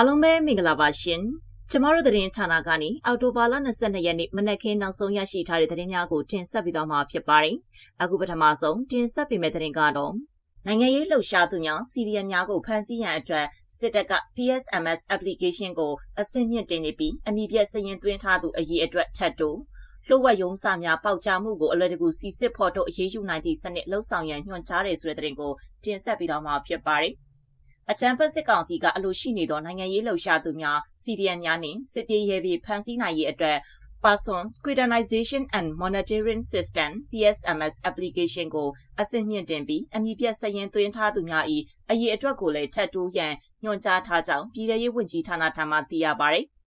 အားလုံးပဲမင်္ဂလာပါရှင်ကျမတို့သတင်းဌာနကနေအော်တိုဘာလ22ရက်နေ့မနက်ခင်းနောက်ဆုံးရရှိထားတဲ့သတင်းများကိုတင်ဆက်ပေးသွားမှာဖြစ်ပါတယ်အခုပထမဆုံးတင်ဆက်ပေးမယ့်သတင်းကတော့နိုင်ငံရေးလှုပ်ရှားသူများစီရီယံများကိုဖန်ဆီးရန်အတွက်စစ်တပ်က PSMS application ကိုအဆင့်မြင့်တင်နေပြီးအမည်ပြစရင်သွင်းထားသူအရေးအတွက်ထပ်တိုးလှုပ်ဝက်ယုံစာများပေါက်ကြားမှုကိုအလွယ်တကူစီစစ်ဖို့တို့အရေးယူနိုင်သည့်စနစ်လှုပ်ဆောင်ရန်ညွှန်ကြားတယ်ဆိုတဲ့သတင်းကိုတင်ဆက်ပေးသွားမှာဖြစ်ပါတယ်။ အချမ်းဖက်စစ်ကောင်စီကအလိုရှိနေသောနိုင်ငံရေးလှုပ်ရှားသူများ CDN များနှင့်စစ်ပြေးရဲပြီးဖမ်းဆီးနိုင်ရေးအတွက် Person Scrutinization and Monitoring System PSMS application ကိုအဆင့်မြင့်တင်ပြီးအမည်ပြစရင်သွင်းထားသူများ၏အရေးအတွက်ကိုလည်းထပ်တိုးရန်ညွှန်ကြားထားကြောင်းပြည်ထရေးဝန်ကြီးဌာနထံမှသိရပါဗျ။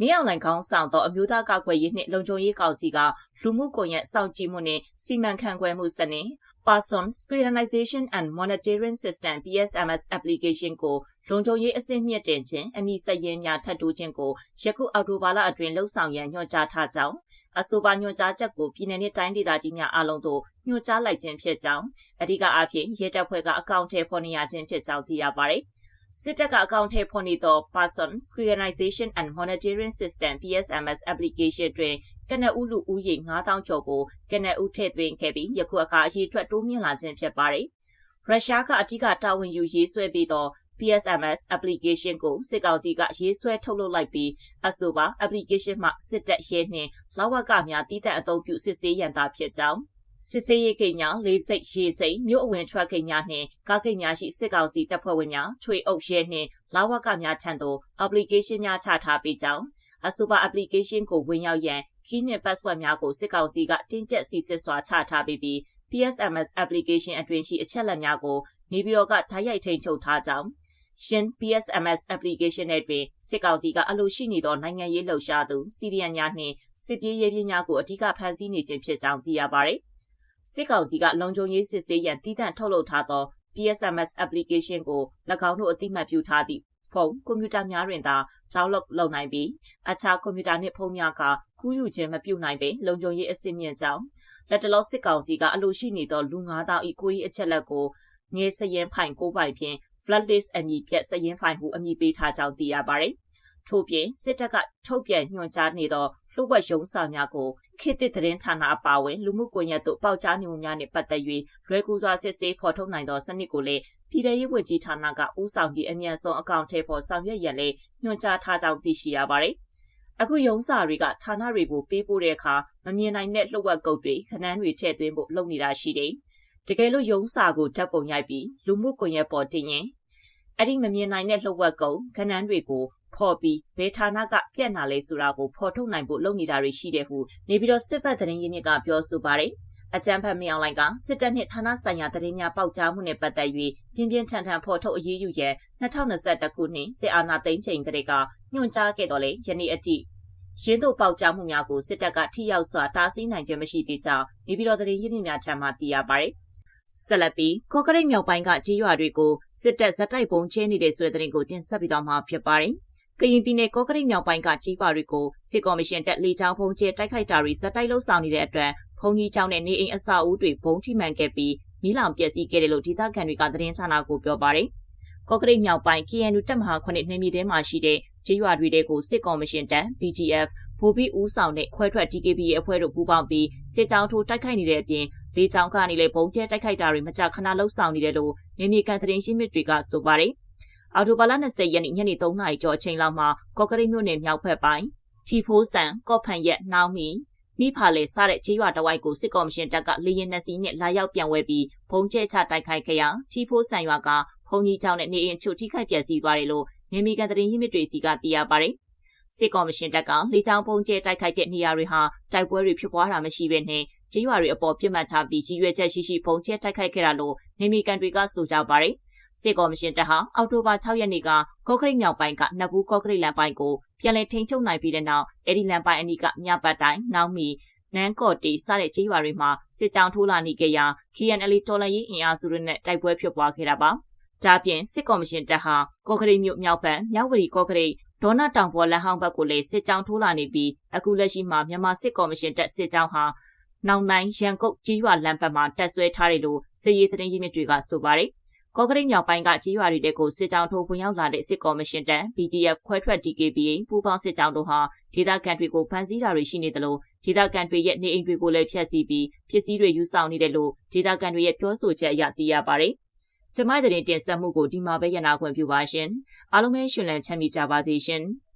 မြေအောင်လိုင်ခေါင်းဆောင်သောအမျိုးသားကောက်ွယ်ရေးနှင့်လုံခြုံရေးကောင်စီကလူမှုကွန်ရက်စောင့်ကြည့်မှုနှင့်စီမံခန့်ခွဲမှုစနစ် Person Scrutinization and Monitoring System PSMS application ကိုလုံခြုံရေးအဆင့်မြင့်တင်ခြင်းအမည်စရင်းများထပ်တိုးခြင်းကိုယခုအောက်တိုဘာလအတွင်းလှုပ်ဆောင်ရန်ညွှန်ကြားထားကြောင်းအဆိုပါညွှန်ကြားချက်ကိုပြည်내နဲ့တိုင်းဒေသကြီးများအားလုံးသို့ညွှန်ကြားလိုက်ခြင်းဖြစ်ကြောင်းအဓိကအဖြစ်ရဲတပ်ဖွဲ့ကအကောင့်ထဲပေါ်နေရခြင်းဖြစ်ကြောင်းသိရပါတယ်။စစ်တပ်ကအကောင့်ထဲဖွင့်နေသော Person Scrutinization and Monitoring System PSMS application တွင် ကနဦးလူဦးရေ9000ကျော်ကိုကနဦးထည့်သွင်းခဲ့ပြီးယခုအခါအရေးထွက်တိုးမြင့်လာခြင်းဖြစ်ပါတယ်။ရုရှားကအထူးတာဝန်ယူရေးဆွဲပြီးသော PSMS application ကိုစစ်ကောင်စီကရေးဆွဲထုတ်လုပ်လိုက်ပြီးအဆိုပါ application မှာစစ်တပ်ရဲနှင့်လောက်ဝကများတည်တဲ့အသုံးပြုစစ်ဆေးရန်သာဖြစ်ကြောင်းစစ်စေးရေးကိန်းများလေးစိတ်ရေစိတ်မြို့အဝင်ထွက်ကိန်းများနှင့်ကားကိန်းများရှိစစ်ကောင်စီတပ်ဖွဲ့ဝင်များထွေအုပ်ရဲနှင့်လာဝကများထံသို့ application များချထားပေးကြောင်း အဆိုပါ application ကိုဝင်ရောက်ရန် key နှင့် password များကိုစစ်ကောင်စီကတင်းကျပ်စီစစ်စွာချထားပေးပြီး PSMS application အတွင်းရှိအချက်အလက်များကိုနေပြည်တော်ကဓာတ်ရိုက်ထိန်ချုပ်ထားကြောင်းရှင် PSMS application နဲ့တွင်စစ်ကောင်စီကအလိုရှိနေသောနိုင်ငံရေးလှုပ်ရှားသူစီရီယန်များနှင့်စစ်ပြေးရေးပြင်းများကိုအဓိကဖမ်းဆီးနေခြင်းဖြစ်ကြောင်းသိရပါသည်စစ်ကောင်စီကလုံခြုံရေးစစ်ဆေးရန်တည်တံ့ထုတ်လုပ်ထားသော PSMS application ကို၎င်းတို့အသိမှတ်ပြုထားသည့် ဖုန်းကွန်ပျူတာများတွင်သာ download လုပ်နိုင်ပြီးအခြားကွန်ပျူတာနှင့်ဖုန်းများကကူးယူခြင်းမပြုနိုင်ပေလုံခြုံရေးအဆင့်မြင့်ကြောင်းလက်တလောစစ်ကောင်စီကအလိုရှိနေသောလူ9000ဤကိုကြီးအချက်လက်ကိုငယ်စရင်ဖိုင်ကိုပိုင်ဖြင့် flatlist အမည်ဖြတ်စရင်ဖိုင်ဟုအမည်ပေးထားကြောင်းသိရပါတယ်။ထို့ပြင်စစ်တပ်ကထုတ်ပြန်ညွှန်ကြားနေသော လှုပ်ဝက်ရုံးဆောင်များကိုခေတ်သစ်သတင်းဌာနအပါအဝင်လူမှုကွန်ရက်တို့ပေါက်ကြားနေမှုများနှင့်ပတ်သက်၍လွယ်ကူစွာစစ်ဆေးဖော်ထုတ်နိုင်သောစနစ်ကိုလည်းပြည်ထရေးဝန်ကြီးဌာနကဦးဆောင်ပြီးအမြန်ဆုံးအကောင့်ထဲပေါ်ဆောင်ရွက်ရန်လည်းညွှန်ကြားထားကြောင်းသိရှိရပါတယ်။အခုရုံးစာတွေကဌာနတွေကိုပေးပို့တဲ့အခါမမြင်နိုင်တဲ့လှုပ်ဝက်ကုတ်တွေခဏန်းတွေထည့်သွင်းဖို့လုပ်နေတာရှိတယ်။တကယ်လို့ရုံးစာကိုဓာတ်ပုံရိုက်ပြီးလူမှုကွန်ရက်ပေါ်တင်ရင်အဲ့ဒီမမြင်နိုင်တဲ့လှုပ်ဝက်ကုတ်ခဏန်းတွေကို ဖော်ပြီးဘယ်ဌာနကပြက်နာလဲဆိုတာကိုဖော်ထုတ်နိုင်ဖို့လုပ်နေတာတွေရှိတယ်ဟုနေပြီးတော့စစ်ဘက်သတင်းရင်းမြစ်ကပြောဆိုပါတယ်အကြံဖတ်မြောင်လိုင်ကစစ်တပ်နှင့်ဌာနဆိုင်ရာသတင်းများပေါက်ကြားမှုနဲ့ပတ်သက်၍ပြင်းပြင်းထန်ထန်ဖော်ထုတ်အရေးယူရန်2021ခုနှစ်စစ်အာဏာသိမ်းချိန်ကလေးကညွှန်ကြားခဲ့တော်လဲယနေ့အထိရင်းတို့ပေါက်ကြားမှုများကိုစစ်တပ်ကထိရောက်စွာတားဆီးနိုင်ခြင်းမရှိသေးကြောင်းနေပြည်တော်သတင်းရင်းမြစ်များထံမှသိရပါတယ်။ဆက်လက်ပြီးကော့ကရိတ်မြောက်ပိုင်းကကြေးရွာတွေကိုစစ်တပ်ဇက်တိုက်ပုံကျဲနေတဲ့ဆိုတဲ့သတင်းကိုတင်ဆက်ပြီးတော့မှာဖြစ်ပါတယ်။ ကရင်ပြည်နယ်ကော့ကရိတ်မြောက်ပိုင်းကကြီးပါတွေကိုစစ်ကော်မရှင်တက်လေချောင်းဖုံးကျဲတိုက်ခိုက်တာတွေဇက်တိုက်လှုပ်ဆောင်နေတဲ့အတွက်ဖုံကြီးကျောင်းနဲ့နေအိမ်အဆောက်အဦတွေဘုံထိမှန်ခဲ့ပြီးမိလောင်ပျက်စီးခဲ့တယ်လို့ဒေသခံတွေကသတင်းဌာနကိုပြောပါတယ်။ကော့ကရိတ်မြောက်ပိုင်း KNU တပ်မဟာ9နေမြေထဲမှာရှိတဲ့ကျေးရွာတွေကိုစစ်ကော်မရှင်တပ် BGF ဘူပီဦးဆောင်တဲ့ခွဲထွက် DKB ရဲ့အဖွဲ့တို့ပူးပေါင်းပြီးစစ်ကြောင်းထိုးတိုက်ခိုက်နေတဲ့အပြင်လေကြောင်းကနေလည်းပုံကျဲတိုက်ခိုက်တာတွေမကြာခဏလှုပ်ဆောင်နေတယ်လို့နေမြေကန်သတင်းရှင်းမြစ်တွေကဆိုပါတယ် အော်တိုဘာလ20ရက်နေ့ညနေ3နာရီကျော်အချိန်လောက်မှာကော့ကရိတ်မြို့နယ်မြောက်ဘက်ပိုင်းထီဖိုးဆန်ကော့ဖန်ရက်နှောင်းမီမိဖာလေစတဲ့ကြေးရွာတဝိုက်ကိုစစ်ကော်မရှင်တပ်ကလေရင်နှစီနဲ့လာရောက်ပြန်ဝဲပြီးဘုံကျဲချတိုက်ခိုက်ခဲ့ရာထီဖိုးဆန်ရွာကဘုံကြီးကျောင်းနဲ့နေအိမ်ချို့ထိခိုက်ပျက်စီးသွားတယ်လို့နေမီကန်တရင်ရင်းမြစ်တွေစီကသိရပါတယ်စစ်ကော်မရှင်တပ်ကလေကြောင်းပုံကျဲတိုက်ခိုက်တဲ့နေရာတွေဟာတိုက်ပွဲတွေဖြစ်ပွားတာမရှိဘဲနဲ့ကြေးရွာတွေအပေါ်ပြစ်မှတ်ထားပြီးကြီးရွယ်ချက်ရှိရှိပုံကျဲတိုက်ခိုက်ခဲ့တာလို့နေမီကန်တွေကဆိုကြပါတယ်။ စစ်ကော်မရှင်တပ်ဟာအောက်တိုဘာ6ရက်နေ့ကကော့ကရိတ်မြောက်ပိုင်းကနဘူးကော့ကရိတ်လမ်းပိုင်းကိုပြန်လည်ထိန်းချုပ်နိုင်ပြီးတဲ့နောက်အဲဒီလမ်းပိုင်းအနီးကညပတ်တိုင်းနောက်မီနန်းကော့တီစတဲ့ကြေးရွာတွေမှာစစ်ကြောင်းထိုးလာနေကြရာ KNL တော်လှန်ရေးအင်အားစုတွေနဲ့တိုက်ပွဲဖြစ်ပွားခဲ့တာပါ။ဒါပြင်စစ်ကော်မရှင်တပ်ဟာကော့ကရိတ်မြို့မြောက်ဘက်မြောက်ဝတီကော့ကရိတ်ဒေါနာတောင်ပေါ်လမ်းဟောင်းဘက်ကိုလည်းစစ်ကြောင်းထိုးလာနေပြီးအခုလက်ရှိမှာမြန်မာစစ်ကော်မရှင်တပ်စစ်ကြောင်းဟာနောင်နိုင်ရန်ကုန်ကြီးရွာလမ်းဘက်မှာတက်ဆွဲထားတယ်လို့စစ်ရေးသတင်းရင်းမြစ်တွေကဆိုပါတယ် ကော့ကရိတ်မြောက်ပိုင်းကကြေးရွာတွေကိုစစ်ကြောင်းထိုးဝင်ရောက်လာတဲ့စစ်ကော်မရှင်တန် PDF ခွဲထွက် DKBA ပူးပေါင်းစစ်ကြောင်းတို့ဟာဒေသခံတွေကိုဖမ်းဆီးတာတွေရှိနေသလိုဒေသခံတွေရဲ့နေအိမ်တွေကိုလည်းဖျက်ဆီးပြီးပစ္စည်းတွေယူဆောင်နေတယ်လို့ဒေသခံတွေရဲ့ပြောဆိုချက်အရသိရပါတယ်။ကျမတဲ့တင်ဆက်မှုကိုဒီမှာပဲရနာခွင့်ပြုပါရှင်။အားလုံးပဲရှင်လန်းချမ်းမြေကြပါစေရှင်။